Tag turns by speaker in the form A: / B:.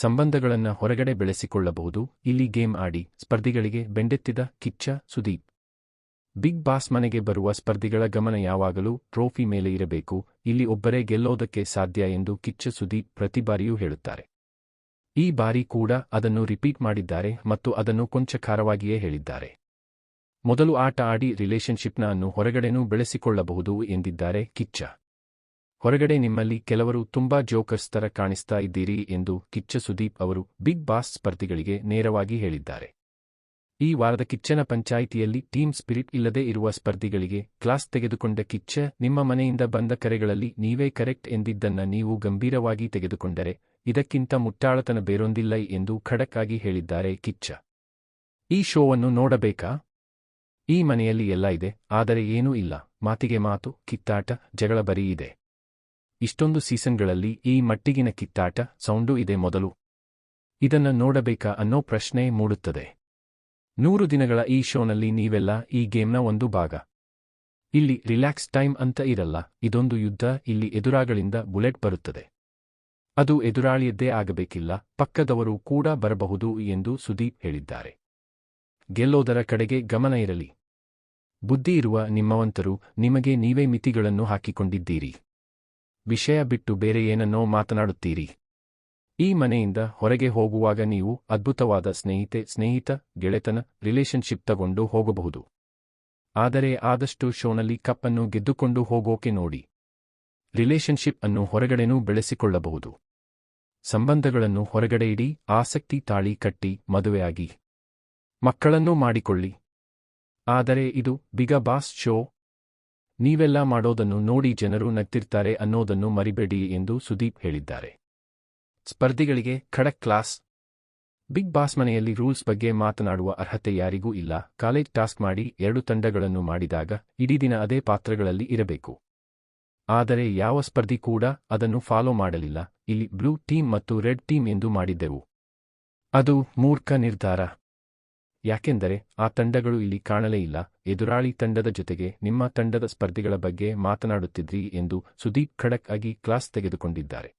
A: ಸಂಬಂಧಗಳನ್ನ ಹೊರಗಡೆ ಬೆಳೆಸಿಕೊಳ್ಳಬಹುದು. ಇಲ್ಲಿ ಗೇಮ್ ಆಡಿ ಸ್ಪರ್ಧಿಗಳಿಗೆ ಬೆಂಡೆತ್ತಿದ ಕಿಚ್ಚ ಸುದೀಪ್. ಬಿಗ್ ಬಾಸ್ ಮನೆಗೆ ಬರುವ ಸ್ಪರ್ಧಿಗಳ ಗಮನ ಯಾವಾಗಲೂ ಟ್ರೋಫಿ ಮೇಲೆ ಇರಬೇಕು. ಇಲ್ಲಿ ಒಬ್ಬರೇ ಗೆಲ್ಲೋದಕ್ಕೆ ಸಾಧ್ಯ ಎಂದು ಕಿಚ್ಚ ಸುದೀಪ್ ಪ್ರತಿ ಬಾರಿಯೂ ಹೇಳುತ್ತಾರೆ. ಈ ಬಾರಿ ಕೂಡ ಅದನ್ನು ರಿಪೀಟ್ ಮಾಡಿದ್ದಾರೆ ಮತ್ತು ಅದನ್ನು ಕೊಂಚ ಖಾರವಾಗಿಯೇ ಹೇಳಿದ್ದಾರೆ. ಮೊದಲು ಆಟ ಆಡಿ ರಿಲೇಶನ್ಶಿಪ್ನ ಅನ್ನು ಹೊರಗಡೆನೂ ಬೆಳೆಸಿಕೊಳ್ಳಬಹುದು ಎಂದಿದ್ದಾರೆ ಕಿಚ್ಚ. ಹೊರಗಡೆ ನಿಮ್ಮಲ್ಲಿ ಕೆಲವರು ತುಂಬಾ ಜೋಕರ್ಸ್ ತರ ಕಾಣಿಸ್ತಾ ಇದ್ದೀರಿ ಎಂದು ಕಿಚ್ಚ ಸುದೀಪ್ ಅವರು ಬಿಗ್ ಬಾಸ್ ಸ್ಪರ್ಧಿಗಳಿಗೆ ನೇರವಾಗಿ ಹೇಳಿದ್ದಾರೆ. ಈ ವಾರದ ಕಿಚ್ಚನ ಪಂಚಾಯಿತಿಯಲ್ಲಿ ಟೀಮ್ ಸ್ಪಿರಿಟ್ ಇಲ್ಲದೆ ಇರುವ ಸ್ಪರ್ಧಿಗಳಿಗೆ ಕ್ಲಾಸ್ ತೆಗೆದುಕೊಂಡ ಕಿಚ್ಚ, ನಿಮ್ಮ ಮನೆಯಿಂದ ಬಂದ ಕರೆಗಳಲ್ಲಿ ನೀವೇ ಕರೆಕ್ಟ್ ಎಂದಿದ್ದನ್ನ ನೀವು ಗಂಭೀರವಾಗಿ ತೆಗೆದುಕೊಂಡರೆ ಇದಕ್ಕಿಂತ ಮುಟ್ಟಾಳತನ ಬೇರೊಂದಿಲ್ಲ ಎಂದು ಖಡಕ್ ಆಗಿ ಹೇಳಿದ್ದಾರೆ ಕಿಚ್ಚ. ಈ ಶೋವನ್ನು ನೋಡಬೇಕಾ? ಈ ಮನೆಯಲ್ಲಿ ಎಲ್ಲ ಇದೆ, ಆದರೆ ಏನೂ ಇಲ್ಲ. ಮಾತಿಗೆ ಮಾತು, ಕಿತ್ತಾಟ, ಜಗಳ ಬರೀ ಇದೆ. ಇಷ್ಟೊಂದು ಸೀಸನ್ಗಳಲ್ಲಿ ಈ ಮಟ್ಟಿಗಿನ ಕಿತ್ತಾಟ ಸೌಂಡು ಇದೆ ಮೊದಲು. ಇದನ್ನ ನೋಡಬೇಕಾ ಅನ್ನೋ ಪ್ರಶ್ನೆ ಮೂಡುತ್ತದೆ. ನೂರು ದಿನಗಳ ಈ ಶೋನಲ್ಲಿ ನೀವೆಲ್ಲ ಈ ಗೇಮ್ನ ಒಂದು ಭಾಗ. ಇಲ್ಲಿ ರಿಲ್ಯಾಕ್ಸ್ ಟೈಮ್ ಅಂತ ಇರಲ್ಲ, ಇದೊಂದು ಯುದ್ಧ, ಇಲ್ಲಿ ಎದುರಾಗಳಿಂದ ಬುಲೆಟ್ ಬರುತ್ತದೆ. ಅದು ಎದುರಾಳಿಯದ್ದೇ ಆಗಬೇಕಿಲ್ಲ, ಪಕ್ಕದವರು ಕೂಡ ಬರಬಹುದು ಎಂದು ಸುದೀಪ್ ಹೇಳಿದ್ದಾರೆ. ಗೆಲ್ಲೋದರ ಕಡೆಗೆ ಗಮನ ಇರಲಿ. ಬುದ್ಧಿ ಇರುವ ನಿಮ್ಮವಂತರು, ನಿಮಗೆ ನೀವೇ ಮಿತಿಗಳನ್ನು ಹಾಕಿಕೊಂಡಿದ್ದೀರಿ. ವಿಷಯ ಬಿಟ್ಟು ಬೇರೆ ಏನನ್ನೋ ಮಾತನಾಡುತ್ತೀರಿ. ಈ ಮನೆಯಿಂದ ಹೊರಗೆ ಹೋಗುವಾಗ ನೀವು ಅದ್ಭುತವಾದ ಸ್ನೇಹಿತೆ, ಸ್ನೇಹಿತ, ಗೆಳೆತನ ರಿಲೇಶನ್ಶಿಪ್ ತಗೊಂಡು ಹೋಗಬಹುದು. ಆದರೆ ಆದಷ್ಟು ಶೋನಲ್ಲಿ ಕಪ್ಪನ್ನು ಗೆದ್ದುಕೊಂಡು ಹೋಗೋಕೆ ನೋಡಿ. ರಿಲೇಶನ್ಶಿಪ್ ಅನ್ನು ಹೊರಗಡೆನೂ ಬೆಳೆಸಿಕೊಳ್ಳಬಹುದು. ಸಂಬಂಧಗಳನ್ನು ಹೊರಗಡೆ ಇಡಿ, ಆಸಕ್ತಿ ತಾಳಿ ಕಟ್ಟಿ, ಮದುವೆಯಾಗಿ. ಮಕ್ಕಳನ್ನೂ ಮಾಡಿಕೊಳ್ಳಿ. ಆದರೆ ಇದು ಬಿಗ ಬಾಸ್ ಶೋ ನೀವೆಲ್ಲ ಮಾಡೋದನ್ನು ನೋಡಿ ಜನರು ನಗ್ತಿರ್ತಾರೆ ಅನ್ನೋದನ್ನು ಮರಿಬೇಡಿ ಎಂದು ಸುದೀಪ್ ಹೇಳಿದ್ದಾರೆ. ಸ್ಪರ್ಧಿಗಳಿಗೆ ಖಡಕ್ ಕ್ಲಾಸ್. ಬಿಗ್ ಬಾಸ್ ಮನೆಯಲ್ಲಿ ರೂಲ್ಸ್ ಬಗ್ಗೆ ಮಾತನಾಡುವ ಅರ್ಹತೆ ಯಾರಿಗೂ ಇಲ್ಲ. ಕಾಲೇಜ್ ಟಾಸ್ಕ್ ಮಾಡಿ ಎರಡು ತಂಡಗಳನ್ನು ಮಾಡಿದಾಗ ಇಡೀ ದಿನ ಅದೇ ಪಾತ್ರಗಳಲ್ಲಿ ಇರಬೇಕು. ಆದರೆ ಯಾವ ಸ್ಪರ್ಧಿ ಕೂಡ ಅದನ್ನು ಫಾಲೋ ಮಾಡಲಿಲ್ಲ. ಇಲ್ಲಿ ಬ್ಲೂ ಟೀಮ್ ಮತ್ತು ರೆಡ್ ಟೀಮ್ ಎಂದು ಮಾಡಿದ್ದೆವು. ಅದು ಮೂರ್ಖ ನಿರ್ಧಾರ. ಯಾಕೆಂದರೆ ಆ ತಂಡಗಳು ಇಲ್ಲಿ ಕಾಣಲೇ ಇಲ್ಲ. ಎದುರಾಳಿ ತಂಡದ ಜೊತೆಗೆ ನಿಮ್ಮ ತಂಡದ ಸ್ಪರ್ಧಿಗಳ ಬಗ್ಗೆ ಮಾತನಾಡುತ್ತಿದ್ರಿ ಎಂದು ಸುದೀಪ್ ಖಡಕ್ ಆಗಿ ಕ್ಲಾಸ್ ತೆಗೆದುಕೊಂಡಿದ್ದಾರೆ.